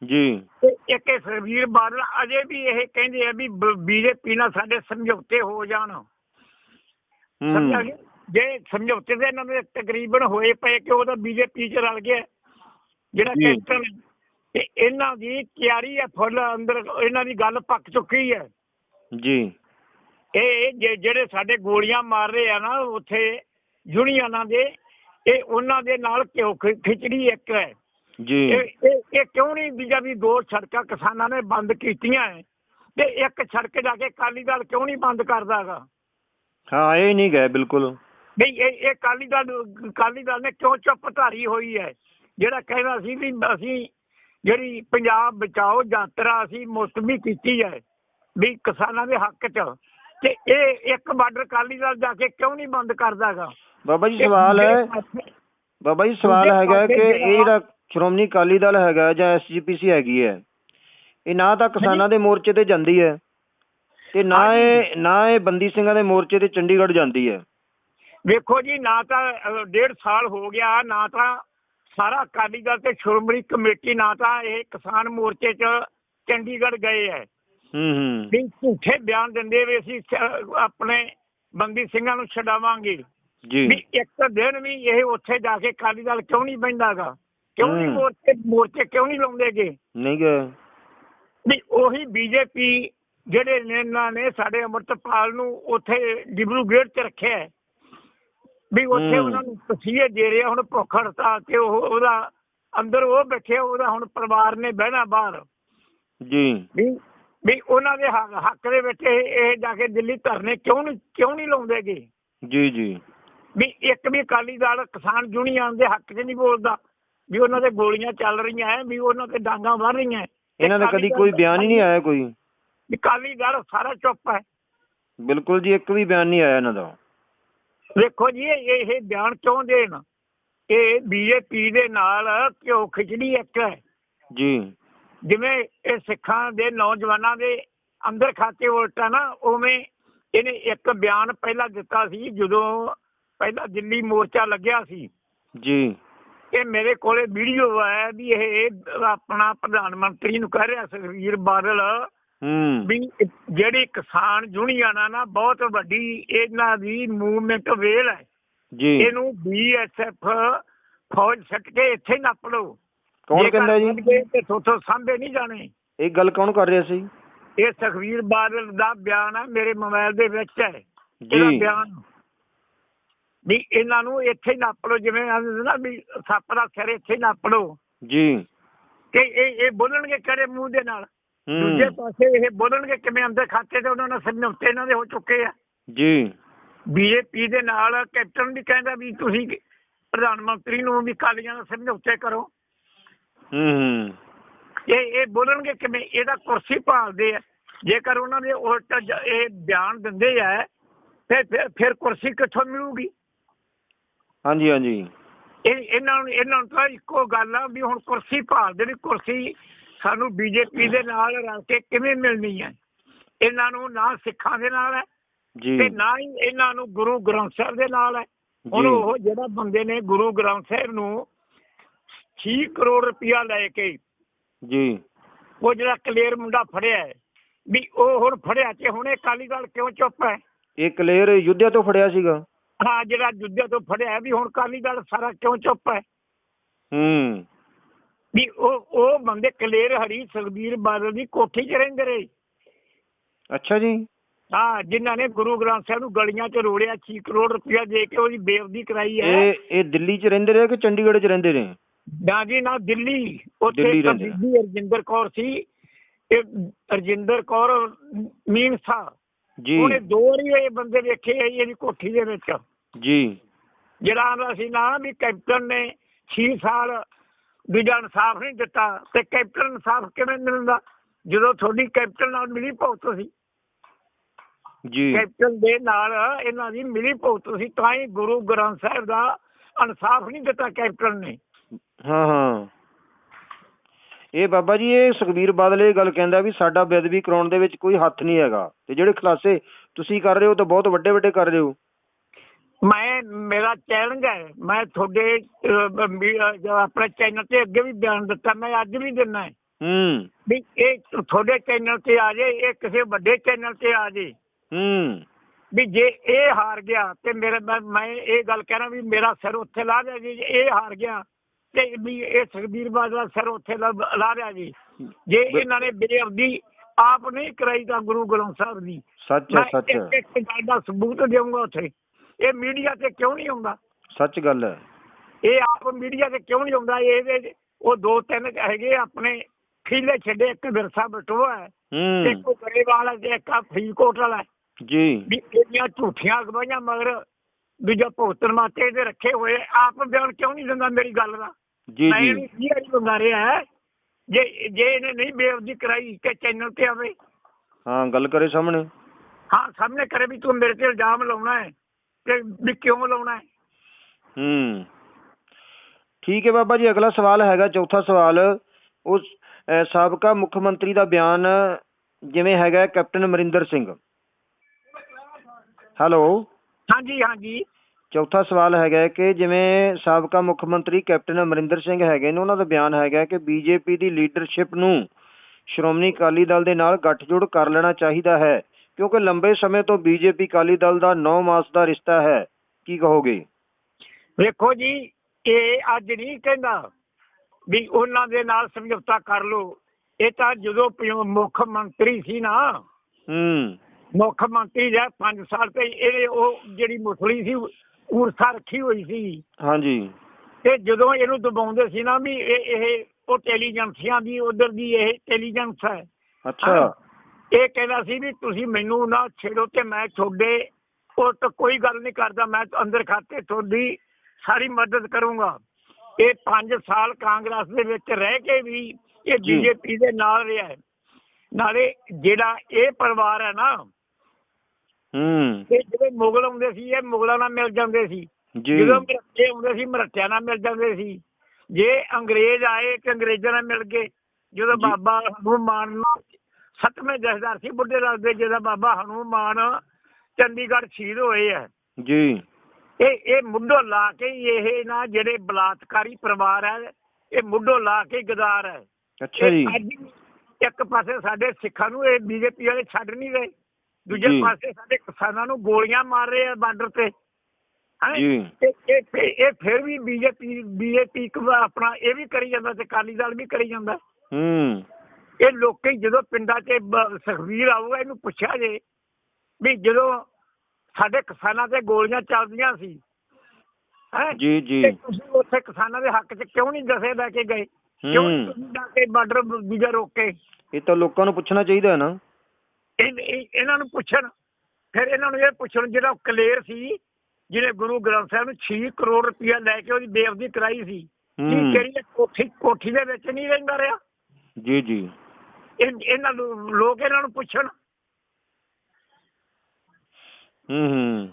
ਜੀ ਤੇ ਇੱਕ ਇਹ ਸੁਖਬੀਰ ਬਾਦਲ ਅਜੇ ਵੀ ਇਹ ਕਹਿੰਦੇ ਆ ਵੀ ਬੀਜੇਪੀ ਨਾਲ ਸਾਡੇ ਸਮਝੌਤੇ ਹੋ ਜਾਣ ਜੀ? ਸਮਝੌਤੇ ਦੇ ਇਹਨਾਂ ਦੇ ਤਕਰੀਬਨ ਹੋਏ ਪਏ ਕਿ ਉਹਦਾ ਬੀਜੇਪੀ ਚ ਰਲ ਗਿਆ ਜਿਹੜਾ। ਕੈਪਟਨ। ਤੇ ਇਹਨਾਂ ਦੀ ਤਿਆਰੀ ਹੈ ਫੁੱਲ ਅੰਦਰ ਇਹਨਾਂ ਦੀ ਗੱਲ ਪੱਕ ਚੁੱਕੀ ਹੈ ਜੀ ਇਹ ਜਿਹੜੇ ਸਾਡੇ ਗੋਲੀਆਂ ਮਾਰ ਰਹੇ ਆ ਨਾ ਉੱਥੇ ਯੂਨੀਅਨਾਂ ਦੇ ਇਹ ਉਹਨਾਂ ਦੇ ਨਾਲ ਕਿਉਂ ਖਿਚੜੀ ਇੱਕ ਹੈ। ਜੀ। ਇਹ ਕਿਉਂ ਨਹੀਂ ਵੀ ਦੋ ਸੜਕਾਂ ਕਿਸਾਨਾਂ ਨੇ ਬੰਦ ਕੀਤੀਆਂ ਤੇ ਇੱਕ ਸੜਕ ਜਾ ਕੇ ਕਾਲੀ ਦਲ ਕਿਉਂ ਨਹੀਂ ਬੰਦ ਕਰਦਾਗਾ ਹਾਂ ਇਹ ਨਹੀਂ ਗਏ ਬਿਲਕੁਲ। ਨਹੀਂ ਇਹ ਇਹ ਕਾਲੀ ਦਲ ਕਾਲੀ ਦਲ ਨੇ ਕਿਉਂ ਚੁੱਪ ਧਾਰੀ ਹੋਈ ਹੈ? ਜਿਹੜਾ ਕਹਿੰਦਾ ਸੀ ਵੀ ਅਸੀਂ ਜਿਹੜੀ ਪੰਜਾਬ ਬਚਾਓ ਯਾਤਰਾ ਅਸੀਂ ਮੁਸਤਮੀ ਕੀਤੀ ਹੈ ਵੀ ਕਿਸਾਨਾਂ ਦੇ ਹੱਕ 'ਚ। ਤੇ ਇਹ ਇੱਕ ਬਾਰਡਰ ਕਾਲੀ ਦਲ ਜਾ ਕੇ ਕਿਉਂ ਨਹੀਂ ਬੰਦ ਕਰਦਾਗਾ ਬਾਬਾ ਜੀ ਸਵਾਲ ਹੈ। ਬਾਬਾ ਜੀ ਸਵਾਲ ਹੈਗਾ ਕਿ ਇਹ ਜਿਹੜਾ- ਸ਼੍ਰੋਮਣੀ ਅਕਾਲੀ ਦਲ ਹੈਗਾ ਜਾਂ ਐਸਜੀਪੀਸੀ ਹੈਗੀ ਹੈ ਇਹ ਨਾ ਤਾਂ ਕਿਸਾਨਾਂ ਦੇ ਮੋਰਚੇ ਤੇ ਜਾਂਦੀ ਹੈ ਤੇ ਨਾ ਇਹ ਨਾ ਇਹ ਬੰਦੀ ਸਿੰਘਾਂ ਦੇ ਮੋਰਚੇ ਤੇ ਚੰਡੀਗੜ੍ਹ ਜਾਂਦੀ ਹੈ। ਵੇਖੋ ਜੀ ਨਾ ਤਾਂ ਡੇਢ ਸਾਲ ਹੋ ਗਿਆ ਨਾ ਤਾਂ ਸਾਰਾ ਅਕਾਲੀ ਦਲ ਤੇ ਸ਼੍ਰੋਮਣੀ ਕਮੇਟੀ ਨਾ ਤਾਂ ਇਹ ਕਿਸਾਨ ਮੋਰਚੇ 'ਚ ਚੰਡੀਗੜ੍ਹ ਗਏ ਹੈ। ਹੂੰ ਹੂੰ। ਵੀ ਝੂਠੇ ਬਿਆਨ ਦਿੰਦੇ ਵੀ ਅਸੀਂ ਆਪਣੇ ਬੰਦੀ ਸਿੰਘਾਂ ਨੂੰ ਛਡਾਵਾਂਗੇ। ਜੀ। ਵੀ ਇੱਕ ਦਿਨ ਵੀ ਇਹ ਉੱਥੇ ਜਾ ਕੇ ਅਕਾਲੀ ਦਲ ਕਿਉਂ ਨਹੀਂ ਬੈਂਦਾਗਾ ਕਿਉਂ ਨਹੀਂ। ਮੋਰਚੇ ਮੋਰਚੇ ਕਿਉਂ ਨਹੀਂ ਲਾਉਂਦੇਗੇ? ਨਹੀਂ ਗਏ ਵੀ ਉਹੀ ਬੀਜੇਪੀ ਜਿਹੜੇ ਨੇ ਇਹਨਾਂ ਨੇ ਸਾਡੇ ਅਮਰਤਪਾਲ ਨੂੰ ਉੱਥੇ ਡਿਬਰੂਗੜ੍ਹ 'ਚ ਰੱਖਿਆ ਹੈ। ਵੀ ਉੱਥੇ। ਉਹਨਾਂ ਨੂੰ ਤਸੀਹੇ ਦੇ ਰਿਹਾ ਹੁਣ ਭੁੱਖ ਹੜਤਾਲ ਤੇ ਉਹ ਉਹਦਾ ਅੰਦਰ ਉਹ ਬੈਠੇ ਉਹਦਾ ਹੁਣ ਪਰਿਵਾਰ ਨੇ ਬਹਿਣਾ ਬਾਹਰ। ਜੀ। ਵੀ ਵੀ ਉਹਨਾਂ ਦੇ ਹੱਕ ਹੱਕ ਦੇ ਵਿੱਚ ਇਹ ਇਹ ਜਾ ਕੇ ਦਿੱਲੀ ਧਰਨੇ ਕਿਉਂ ਨਹੀਂ ਕਿਉਂ ਨਹੀਂ ਲਾਉਂਦੇਗੇ ਜੀ ਜੀ। ਵੀ ਇੱਕ ਵੀ ਅਕਾਲੀ ਦਲ ਕਿਸਾਨ ਯੂਨੀਅਨ ਦੇ ਹੱਕ 'ਚ ਨਹੀਂ ਬੋਲਦਾ ਵੀ ਉਹਨਾਂ ਤੇ ਗੋਲੀਆਂ ਚੱਲ ਰਹੀਆਂ ਹੈ ਵੀ ਉਹਨਾਂ ਤੇ ਡਾਂਗਾਂ ਵੱਧ ਰਹੀਆਂ ਹੈ। ਇਹਨਾਂ ਦਾ ਅਕਾਲੀ ਕਦੀ ਦਲ- ਕੋਈ ਬਿਆਨ ਹੀ ਨਹੀਂ ਆਇਆ ਕੋਈ। ਵੀ ਅਕਾਲੀ ਦਲ ਸਾਰਾ ਚੁੱਪ ਹੈ ਬਿਲਕੁਲ ਜੀ ਇੱਕ ਵੀ ਬਿਆਨ ਨਹੀਂ ਆਇਆ ਇਹਨਾਂ ਦਾ। ਵੇਖੋ ਜੀ ਇਹ ਇਹ ਬਿਆਨ ਕਿਉਂ ਦੇਣ? ਇਹ ਬੀਜੇਪੀ ਦੇ ਨਾਲ ਕਿਉਂ ਖਿਚੜੀ ਇੱਕ ਹੈ ਜੀ। ਜਿਵੇਂ ਇਹ ਸਿੱਖਾਂ ਦੇ ਨੌਜਵਾਨਾਂ ਦੇ ਅੰਦਰ ਖਾਤੇ ਉਲਟਾ ਨਾ ਉਵੇਂ ਇਹਨੇ ਇੱਕ ਬਿਆਨ ਪਹਿਲਾਂ ਦਿੱਤਾ ਸੀ ਜਦੋਂ ਪਹਿਲਾਂ ਦਿੱਲੀ ਮੋਰਚਾ ਲੱਗਿਆ ਸੀ। ਜੀ। ਇਹ ਮੇਰੇ ਕੋਲੇ ਵੀਡੀਓ ਹੈ ਵੀ ਇਹ ਆਪਣਾ ਪ੍ਰਧਾਨ ਮੰਤਰੀ ਨੂੰ ਕਹਿ ਰਿਹਾ ਸੁਖਬੀਰ ਬਾਦਲ ਹੂੰ। ਵੀ ਜਿਹੜੀ ਕਿਸਾਨ ਯੂਨੀਅਨ ਨਾ ਬਹੁਤ ਵੱਡੀ ਇਹਨਾਂ ਦੀ ਮੂਵਮੈਂਟ ਵੇਲ ਹੈ। ਜੀ। ਇਹਨੂੰ ਬੀਐਸਐਫ ਫੌਜ ਸੱਟ ਕੇ ਇੱਥੇ ਨੱਪ ਲਓ। ਕੌਣ ਕਹਿੰਦਾ ਜੀ? ਤੇ ਥੋਥੋਂ ਸਾਂਭੇ ਨਹੀਂ ਜਾਣੇ। ਇਹ ਗੱਲ ਕੌਣ ਕਰ ਰਿਹਾ ਸੀ? ਇਹ ਸੁਖਬੀਰ ਬਾਦਲ ਦਾ ਬਿਆਨ ਹੈ ਮੇਰੇ ਮੋਬਾਈਲ ਦੇ ਵਿੱਚ ਹੈ। ਇਹਦਾ ਜੀ ਬਿਆਨ ਵੀ ਇਹਨਾਂ ਨੂੰ ਇੱਥੇ ਨੱਪ ਲਓ ਜਿਵੇਂ ਆਂਦੇ ਨਾ ਵੀ ਸੱਪ ਦਾ ਸਿਰ ਇੱਥੇ ਨੱਪ ਲਓ ਜੀ। ਕਿ ਇਹ ਇਹ ਬੋਲਣਗੇ ਕਿਹੜੇ ਮੂੰਹ ਦੇ ਨਾਲ? ਦੂਜੇ ਪਾਸੇ ਇਹ ਬੋਲਣਗੇ ਕਿਵੇਂ ਅੰਦਰ ਖਾਤੇ ਤੇ ਉਹਨਾਂ ਨਾਲ ਸਮਝੌਤੇ ਇਹਨਾਂ ਦੇ ਹੋ ਚੁੱਕੇ ਆ। ਜੀ। ਬੀਜੇਪੀ ਦੇ ਨਾਲ ਕੈਪਟਨ ਵੀ ਕਹਿੰਦਾ ਵੀ ਤੁਸੀਂ ਪ੍ਰਧਾਨ ਮੰਤਰੀ ਨੂੰ ਵੀ ਕਾਲੀਆਂ ਨਾਲ ਸਮਝੌਤੇ ਕਰੋ। ਹੂੰ। ਇਹ ਇਹ ਬੋਲਣਗੇ ਕਿਵੇਂ? ਇਹਦਾ ਕੁਰਸੀ ਭਾਲਦੇ ਆ। ਜੇਕਰ ਉਹਨਾਂ ਦੇ ਉਲਟ ਇਹ ਬਿਆਨ ਦਿੰਦੇ ਆ ਫਿਰ ਫਿਰ- ਕੁਰਸੀ ਕਿੱਥੋਂ ਮਿਲੂਗੀ? ਹਾਂਜੀ ਹਾਂਜੀ। ਇਹ ਇਹਨਾਂ ਨੂੰ ਇਹਨਾਂ ਨੂੰ ਤਾਂ ਇੱਕੋ ਗੱਲ ਆ ਵੀ ਹੁਣ ਕੁਰਸੀ ਭਾਲਦੇ ਨੇ। ਕੁਰਸੀ ਸਾਨੂੰ ਬੀਜੇਪੀ ਦੇ ਨਾਲ ਰਲ ਕੇ ਕਿਵੇਂ ਮਿਲਣੀ ਹੈ ਇਹਨਾਂ ਨੂੰ ਨਾ ਸਿੱਖਾਂ ਦੇ ਨਾਲ ਹੈ ਜੀ। ਤੇ ਨਾ ਹੀ ਇਹਨਾਂ ਨੂੰ ਗੁਰੂ ਗ੍ਰੰਥ ਸਾਹਿਬ ਦੇ ਨਾਲ ਹੈ ਹੁਣ। ਉਹ ਜਿਹੜਾ ਬੰਦੇ ਨੇ ਗੁਰੂ ਗ੍ਰੰਥ ਸਾਹਿਬ ਨੂੰ 6 ਕਰੋੜ ਰੁਪਇਆ ਲੈ ਕੇ ਜੀ। ਉਹ ਜਿਹੜਾ ਕਲੇਰ ਮੁੰਡਾ ਫੜਿਆ ਹੈ, ਵੀ ਉਹ ਹੁਣ ਫੜਿਆ ਤੇ ਹੁਣ ਇਹ ਕਾਲੀ ਦਲ ਕਿਉਂ ਚੁੱਪ ਹੈ? ਇਹ ਕਲੇਰ ਯੁੱਧਿਆ ਤੋਂ ਫੜਿਆ ਸੀਗਾ। ਹਾਂ ਜਿਹੜਾ ਜੁੱਧੇ ਤੋਂ ਫੜਿਆ ਵੀ ਹੁਣ ਕਾਲੀ ਦਲ ਸਾਰਾ ਕਿਉਂ ਚੁੱਪ ਹੈ? ਹੂੰ। ਵੀ ਉਹ ਉਹ ਬੰਦੇ ਕਲੇਰ ਹਰੀ ਸੁਖਬੀਰ ਬਾਦਲ ਦੀ ਕੋਠੀ 'ਚ ਰਹਿੰਦੇ ਰਹੇ। ਅੱਛਾ ਜੀ। ਹਾਂ ਜਿਨ੍ਹਾਂ ਨੇ ਗੁਰੂ ਗ੍ਰੰਥ ਸਾਹਿਬ ਨੂੰ ਗਲੀਆਂ 'ਚ ਰੋੜਿਆ 6 ਕਰੋੜ ਰੁਪਇਆ ਦੇ ਕੇ ਉਹਦੀ ਬੇਅਦਬੀ ਕਰਾਈ ਹੈ। ਇਹ ਇਹ ਦਿੱਲੀ 'ਚ ਰਹਿੰਦੇ ਰਹੇ ਕਿ ਚੰਡੀਗੜ੍ਹ 'ਚ ਰਹਿੰਦੇ ਰਹੇ? ਨਾ ਜੀ ਨਾ ਦਿੱਲੀ ਉੱਥੇ ਦਿੱਲੀ ਰਹਿੰਦੇ। ਬੀਬੀ ਰਜਿੰਦਰ ਕੌਰ ਸੀ। ਇਹ ਰਜਿੰਦਰ ਕੌਰ ਮੀਨਸਾ। ਜੀ। ਉਹਨੇ ਦੋ ਵਾਰੀ ਇਹ ਬੰਦੇ ਵੇਖੇ ਆ ਜੀ ਇਹਦੀ ਕੋਠੀ ਦੇ ਵਿੱਚ। ਜੀ। ਜਿਹੜਾ ਆਂਦਾ ਸੀ ਨਾ ਵੀ ਕੈਪਟਨ ਨੇ 6 ਸਾਲ ਦੂਜਾ ਇਨਸਾਫ ਨਹੀਂ ਦਿੱਤਾ। ਤੇ ਕੈਪਟਨ ਇਨਸਾਫ ਕਿਵੇਂ ਮਿਲਦਾ ਜਦੋਂ ਤੁਹਾਡੀ ਕੈਪਟਨ ਨਾਲ ਮਿਲੀ ਭੁਗਤ ਸੀ ਜੀ। ਕੈਪਟਨ ਦੇ ਨਾਲ ਇਹਨਾਂ ਦੀ ਮਿਲੀ ਭੁਗਤ ਸੀ ਤਾਂ ਹੀ ਗੁਰੂ ਗ੍ਰੰਥ ਸਾਹਿਬ ਦਾ ਇਨਸਾਫ ਨਹੀਂ ਦਿੱਤਾ ਕੈਪਟਨ ਨੇ। ਹਾਂ ਹਾਂ। ਇਹ ਬਾਬਾ ਜੀ ਇਹ ਸੁਖਬੀਰ ਬਾਦਲ ਇਹ ਗੱਲ ਕਹਿੰਦਾ ਵੀ ਸਾਡਾ ਬੇਅਦਬੀ ਕਰਾਉਣ ਦੇ ਵਿੱਚ ਕੋਈ ਹੱਥ ਨਹੀਂ ਹੈਗਾ। ਤੇ ਜਿਹੜੇ ਖੁਲਾਸੇ ਤੁਸੀਂ ਕਰ ਰਹੇ ਹੋ ਤਾਂ ਬਹੁਤ ਵੱਡੇ ਵੱਡੇ ਕਰ ਰਹੇ ਹੋ। ਮੈਂ ਮੇਰਾ ਚੈਲੰਜ ਹੈ। ਮੈਂ ਤੁਹਾਡੇ ਅਹ, ਵੀ, ਅਹ, ਜੋ ਆਪਣੇ ਚੈਨਲ ਤੇ ਅੱਗੇ ਵੀ ਬਿਆਨ ਦਿੱਤਾ ਮੈਂ ਅੱਜ ਵੀ ਦਿੰਦਾ ਹੈ। ਹੂੰ। ਵੀ ਇਹ ਤੁਹਾਡੇ ਚੈਨਲ ਤੇ ਆ ਜੇ ਇਹ ਕਿਸੇ ਵੱਡੇ ਚੈਨਲ ਤੇ ਆ ਜੇ। ਹੂੰ। ਵੀ ਜੇ ਇਹ ਹਾਰ ਗਿਆ ਤੇ ਮੇਰੇ ਮੈਂ ਮੈਂ ਇਹ ਗੱਲ ਕਹਿਣਾ ਵੀ ਮੇਰਾ ਸਿਰ ਉੱਥੇ ਲਾ ਦਿਆ ਜੀ ਜੇ ਇਹ ਹਾਰ ਗਿਆ ਤੇ ਵੀ ਇਹ ਸੁਖਬੀਰ ਬਾਦਲ ਸਿਰ ਉੱਥੇ ਲਾ ਦਿਆ ਜੀ। ਜੇ ਇਹਨਾਂ ਨੇ ਬੇਅਬਦੀ ਆਪ ਨਹੀਂ ਕਰਾਈ ਤਾਂ ਗੁਰੂ ਗ੍ਰੰਥ ਸਾਹਿਬ ਦੀ। ਸੱਚ ਹੈ ਸੱਚ ਹੈ। ਇੱਕ ਇੱਕ ਗੱਲ ਦਾ ਸਬੂਤ ਦੇਵਾਂਗਾ ਉੱਥੇ। ਇਹ ਮੀਡੀਆ ਤੇ ਕਿਉਂ ਨਹੀਂ ਆਉਂਦਾ? ਸੱਚ ਗੱਲ ਹੈ। ਇਹ ਆਪ ਮੀਡੀਆ ਤੇ ਕਿਉਂ ਨਹੀਂ ਆਉਂਦਾ? ਇਹਦੇ ਉਹ ਦੋ ਤਿੰਨ ਹੈਗੇ ਆਪਣੇ ਖੀਲੇ ਛੱਡੇ ਇੱਕ ਵਿਰਸਾ ਬਟੂਆ ਹੈ ਇੱਕ ਗਰੇਵਾਲ ਹੈ ਇੱਕ ਆ ਫਰੀਦਕੋਟ ਵਾਲਾ ਹੈ। ਜੀ। ਵੀ ਇਹਦੀਆਂ ਝੂਠੀਆਂ ਅਗਵਾਈਆਂ ਮਗਰ ਦੂਜਾ ਭੁਗਤਣ ਮਾਤੇ ਦੇ ਰੱਖੇ ਹੋਏ ਆਪ ਬਿਆਨ ਕਿਉਂ ਨਹੀਂ ਦਿੰਦਾ ਮੇਰੀ ਗੱਲ ਦਾ? ਜੀ ਮੈਂ ਜੀ। ਕੀ ਵਾਰੀ ਬੰਦਾ ਰਿਹਾ ਹੈ। ਜੇ ਜੇ ਇਹਨੇ ਨਹੀਂ ਬੇਅਬਦੀ ਕਰਾਈ ਕਿ ਚੈਨਲ ਤੇ ਆਵੇ। ਹਾਂ ਗੱਲ ਕਰੇ ਸਾਹਮਣੇ। ਹਾਂ ਸਾਹਮਣੇ ਕਰੇ ਵੀ ਤੂੰ ਮੇਰੇ ਤੇ ਇਲਜ਼ਾਮ ਲਾਉਣਾ ਹੈ ਤੇ ਵੀ ਕਿਉਂ ਲਾਉਣਾ ਹੈ। ਹੂੰ। ਠੀਕ ਹੈ ਬਾਬਾ ਜੀ ਅਗਲਾ ਸਵਾਲ ਹੈਗਾ ਚੌਥਾ ਸਵਾਲ। ਉਸ ਸਾਬਕਾ ਮੁੱਖ ਮੰਤਰੀ ਦਾ ਬਿਆਨ ਜਿਵੇਂ ਹੈਗਾ ਕੈਪਟਨ ਅਮਰਿੰਦਰ ਸਿੰਘ। ਹੈਲੋ। ਹਾਂਜੀ ਹਾਂਜੀ। ਚੌਥਾ ਸਵਾਲ ਹੈਗਾ ਕਿ ਜਿਵੇਂ ਸਾਬਕਾ ਮੁੱਖ ਮੰਤਰੀ ਕੈਪਟਨ ਅਮਰਿੰਦਰ ਸਿੰਘ ਹੈਗੇ ਨੇ ਉਹਨਾਂ ਦਾ ਬਿਆਨ ਹੈਗਾ ਕਿ ਬੀਜੇਪੀ ਦੀ ਲੀਡਰਸ਼ਿਪ ਨੂੰ ਸ਼੍ਰੋਮਣੀ ਅਕਾਲੀ ਦਲ ਦੇ ਨਾਲ ਗੱਠਜੋੜ ਕਰ ਲੈਣਾ ਚਾਹੀਦਾ ਹੈ ਕਿਉਂਕਿ ਲੰਬੇ ਸਮੇਂ ਤੋਂ ਬੀਜੇਪੀ ਅਕਾਲੀ ਦਲ ਦਾ 9 ਮਾਸ ਦਾ ਰਿਸ਼ਤਾ ਹੈ। ਕੀ ਕਹੋਗੇ? ਵੇਖੋ ਜੀ ਇਹ ਅੱਜ ਨਹੀਂ ਕਹਿੰਦਾ ਵੀ ਉਹਨਾਂ ਦੇ ਨਾਲ ਸਮਝੌਤਾ ਕਰ ਲਓ। ਇਹ ਤਾਂ ਜਦੋਂ ਮੁੱਖ ਮੰਤਰੀ ਸੀ ਨਾ ਹੂੰ। ਮੁੱਖ ਮੰਤਰੀ ਦਾ 5 ਸਾਲ ਤੇ ਇਹਨੇ ਉਹ ਜਿਹੜੀ ਮੁਸਲੀ ਸੀ ਉਰਸਾ ਰੱਖੀ ਹੋਈ ਸੀ। ਹਾਂਜੀ। ਤੇ ਜਦੋਂ ਇਹਨੂੰ ਦਬਾਉਂਦੇ ਸੀ ਨਾ ਵੀ ਇਹ ਇਹ ਉਹ ਇੰਟੈਲੀਜੈਂਸੀਆਂ ਦੀ ਉਧਰ ਦੀ ਇਹ ਇੰਟੈਲੀਜੈਂਸ ਹੈ। ਅੱਛਾ। ਇਹ ਕਹਿੰਦਾ ਸੀ ਵੀ ਤੁਸੀਂ ਮੈਨੂੰ ਨਾ ਛੇੜੋ ਤੇ ਮੈਂ ਤੁਹਾਡੇ ਉਹ ਤਾਂ ਕੋਈ ਗੱਲ ਨਹੀਂ ਕਰਦਾ ਮੈਂ ਅੰਦਰ ਖਾਤੇ ਤੁਹਾਡੀ ਸਾਰੀ ਮਦਦ ਕਰੂੰਗਾ। ਇਹ 5 ਸਾਲ ਕਾਂਗਰਸ ਦੇ ਵਿੱਚ ਰਹਿ ਕੇ ਵੀ ਇਹ। ਬੀਜੇਪੀ ਦੇ ਨਾਲ ਰਿਹਾ ਹੈ। ਨਾਲੇ ਜਿਹੜਾ ਇਹ ਪਰਿਵਾਰ ਹੈ ਨਾ ਹੂੰ। ਜਿਹੜੇ ਮੁਗਲ ਆਉਂਦੇ ਸੀ ਇਹ ਮੁਗਲਾਂ ਨਾਲ ਮਿਲ ਜਾਂਦੇ ਸੀ। ਜਦੋਂ ਮਰਾਠੇ ਆਉਂਦੇ ਸੀ ਮਰਾਠਿਆਂ ਨਾਲ ਮਿਲ ਜਾਂਦੇ ਸੀ। ਜੇ ਅੰਗਰੇਜ਼ ਆਏ ਕਿ ਅੰਗਰੇਜ਼ਾਂ ਨਾਲ ਮਿਲ ਗਏ। ਜਦੋਂ। ਬਾਬਾ ਹਨੂਮਾਨ ਨੂੰ ਸੱਤਵੇਂ ਜਥੇਦਾਰ ਸੀ ਬੁੱਢੇ ਰਾਜ ਦੇ ਜਿਹਦਾ ਬਾਬਾ ਹਨੂਮਾਨ ਚੰਡੀਗੜ੍ਹ ਸ਼ਹੀਦ ਹੋਏ ਆ। ਜੀ। ਇਹ ਇਹ ਮੁੱਢੋਂ ਲਾ ਕੇ ਹੀ ਇਹ ਨਾ ਜਿਹੜੇ ਬਲਾਤਕਾਰੀ ਪਰਿਵਾਰ ਹੈ ਇਹ ਮੁੱਢੋਂ ਲਾ ਕੇ ਗਦਾਰ ਹੈ ਅੱਛਾ ਜੀ। ਇੱਕ ਪਾਸੇ ਸਾਡੇ ਸਿੱਖਾਂ ਨੂੰ ਇਹ ਬੀਜੇਪੀ ਵਾਲੇ ਛੱਡ ਨਹੀਂ ਰਹੇ। ਦੂਜੇ ਜੀ। ਪਾਸੇ ਸਾਡੇ ਕਿਸਾਨਾਂ ਨੂੰ ਗੋਲੀਆਂ ਮਾਰ ਰਹੇ ਆ ਬਾਰਡਰ ਤੇ। ਹੈਂ? ਜੀ। ਇਹ ਫਿਰ- ਇਹ ਫਿਰ ਵੀ ਬੀਜੇਪੀ ਬੀਜੇਪੀ ਆਪਣਾ ਇਹ ਵੀ ਕਰੀ ਜਾਂਦਾ ਤੇ ਅਕਾਲੀ ਦਲ ਵੀ ਕਰੀ ਜਾਂਦਾ। ਹੂੰ। ਇਹ ਲੋਕੀ ਜਦੋਂ ਪਿੰਡਾਂ 'ਚ ਬ- ਸੁਖਬੀਰ ਆਊਗਾ ਇਹਨੂੰ ਪੁੱਛਿਆ ਜੇ ਵੀ ਜਦੋਂ ਸਾਡੇ ਕਿਸਾਨਾਂ ਤੇ ਗੋਲੀਆਂ ਚੱਲਦੀਆਂ ਸੀ ਹੈ? ਜੀ ਜੀ। ਤੁਸੀਂ ਉੱਥੇ ਕਿਸਾਨਾਂ ਦੇ ਹੱਕ 'ਚ ਕਿਉਂ ਨਹੀਂ ਦਸੇ ਲੈ ਕੇ ਗਏ? ਕਿਉਂ ਨਹੀਂ ਹੂੰ। ਤੁਸੀਂ ਜਾ ਕੇ ਬਾਰਡਰ ਦੂਜਾ ਰੋਕ ਕੇ? ਇਹ ਤਾਂ ਲੋਕਾਂ ਨੂੰ ਪੁੱਛਣਾ ਚਾਹੀਦਾ ਹੈ ਨਾ। ਇਹਨਾਂ ਨੂੰ ਪੁੱਛਣ। ਫਿਰ ਇਹਨਾਂ ਨੂੰ ਇਹ ਪੁੱਛਣ ਜਿਹੜਾ ਕਲੇਰ ਸੀ ਜਿਹਨੇ ਗੁਰੂ ਗ੍ਰੰਥ ਸਾਹਿਬ ਨੂੰ 6 ਕਰੋੜ ਰੁਪਇਆ ਲੈ ਕੇ ਉਹਦੀ ਬੇਅਬਦੀ ਕਰਾਈ ਸੀ। ਕੀ ਕਿਹੜੀ ਕੋਠੀ ਕੋਠੀ ਦੇ ਵਿੱਚ ਨਹੀਂ ਰਹਿੰਦਾ ਰਿਹਾ। ਜੀ ਜੀ। ਇਹ- ਇਹਨਾਂ ਨੂੰ ਲੋਕ ਇਹਨਾਂ ਨੂੰ ਪੁੱਛਣ। ਹੂੰ ਹੂੰ।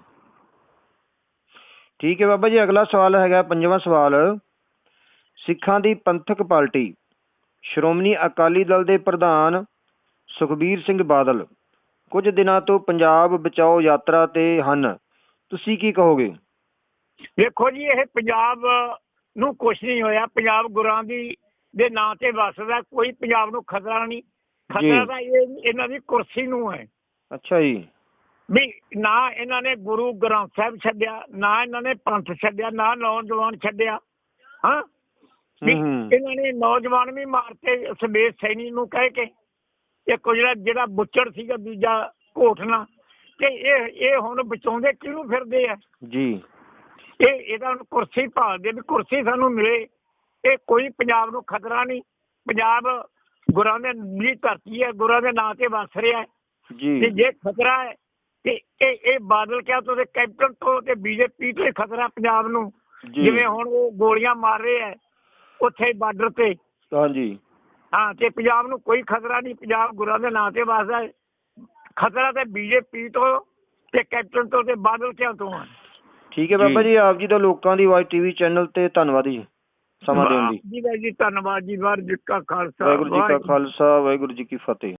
ਠੀਕ ਹੈ ਬਾਬਾ ਜੀ ਅਗਲਾ ਸਵਾਲ ਹੈਗਾ ਪੰਜਵਾਂ ਸਵਾਲ। ਸਿੱਖਾਂ ਦੀ ਪੰਥਕ ਪਾਰਟੀ ਸ਼੍ਰੋਮਣੀ ਅਕਾਲੀ ਦਲ ਦੇ ਪ੍ਰਧਾਨ ਸੁਖਬੀਰ ਸਿੰਘ ਬਾਦਲ ਕੁਝ ਦਿਨਾਂ ਤੋਂ ਪੰਜਾਬ ਬਚਾਓ ਯਾਤਰਾ ਤੇ ਹਨ। ਤੁਸੀਂ ਕੀ ਕਹੋਗੇ? ਵੇਖੋ ਜੀ ਇਹ ਪੰਜਾਬ ਨੂੰ ਕੁਛ ਨਹੀਂ ਹੋਇਆ। ਪੰਜਾਬ ਗੁਰਾਂ ਦੀ ਦੇ ਨਾਂ ਤੇ ਵਸਦਾ ਕੋਈ ਪੰਜਾਬ ਨੂੰ ਖਤਰਾ ਨਹੀਂ। ਖਤਰਾ। ਤਾਂ ਇਹ ਇਹਨਾਂ ਦੀ ਕੁਰਸੀ ਨੂੰ ਹੈ। ਅੱਛਾ ਜੀ। ਵੀ ਨਾ ਇਹਨਾਂ ਨੇ ਗੁਰੂ ਗ੍ਰੰਥ ਸਾਹਿਬ ਛੱਡਿਆ ਨਾ ਇਹਨਾਂ ਨੇ ਪੰਥ ਛੱਡਿਆ ਨਾ ਨੌਜਵਾਨ ਛੱਡਿਆ। ਹਾਂ? ਵੀ। ਇਹਨਾਂ ਨੇ ਨੌਜਵਾਨ ਵੀ ਮਾਰਤੇ ਸਮੇਤ ਸੈਣੀ ਨੂੰ ਕਹਿ ਕੇ। ਇਹ ਕੋਈ ਜਿਹੜਾ ਜਿਹੜਾ ਬੁੱਚੜ ਸੀਗਾ ਦੂਜਾ ਘੋਟਣਾ ਤੇ ਇਹ ਇਹ ਹੁਣ ਬਚਾਉਂਦੇ ਕਿਹਨੂੰ ਫਿਰਦੇ ਆ? ਜੀ। ਇਹ ਇਹਦਾ ਹੁਣ ਕੁਰਸੀ ਭਾਲਦੇ ਵੀ ਕੁਰਸੀ ਸਾਨੂੰ ਮਿਲੇ। ਇਹ ਕੋਈ ਪੰਜਾਬ ਨੂੰ ਖਤਰਾ ਨਹੀਂ। ਪੰਜਾਬ ਗੁਰਾਂ ਦੇ ਦੀ ਧਰਤੀ ਹੈ ਗੁਰਾਂ ਦੇ ਨਾਂ ਤੇ ਵਸ ਰਿਹਾ ਤੇ ਜੀ। ਜੇ ਖਤਰਾ ਹੈ ਤੇ ਇਹ ਇਹ ਬਾਦਲ ਕਿਹਾ ਤੋਂ ਤੇ ਕੈਪਟਨ ਤੋਂ ਤੇ ਬੀਜੇਪੀ ਤੋਂ ਖਤਰਾ ਪੰਜਾਬ ਨੂੰ। ਜਿਵੇਂ ਹੁਣ ਉਹ ਗੋਲੀਆਂ ਮਾਰ ਰਹੇ ਹੈ ਉੱਥੇ ਬਾਰਡਰ ਤੇ। ਹਾਂਜੀ। ਹਾਂ ਤੇ ਪੰਜਾਬ ਨੂੰ ਕੋਈ ਖਤਰਾ ਨਹੀਂ ਪੰਜਾਬ ਗੁਰਾਂ ਦੇ ਨਾਂ ਤੇ ਵਸਦਾ ਹੈ। ਖਤਰਾ ਤੇ ਬੀਜੇਪੀ ਤੋਂ ਤੇ ਕੈਪਟਨ ਤੋਂ ਤੇ ਬਾਦਲ ਕਿਹਾ ਤੋਂ ਹੈ ਠੀਕ ਹੈ ਬਾਬਾ ਜੀ ਆਪ ਜੀ ਦਾ ਲੋਕਾਂ ਦੀ ਆਵਾਜ਼ ਟੀਵੀ ਚੈਨਲ ਤੇ ਧੰਨਵਾਦ ਜੀ ਸਮਾਂ ਦੇਣ ਲਈ। ਜੀ ਬਾਈ ਜੀ ਧੰਨਵਾਦ ਜੀ ਵਾਹਿਗੁਰੂ ਜੀ ਕਾ ਖਾਲਸਾ ਵਾਹਿਗੁਰੂ ਜੀ ਕੀ ਫਤਿਹ।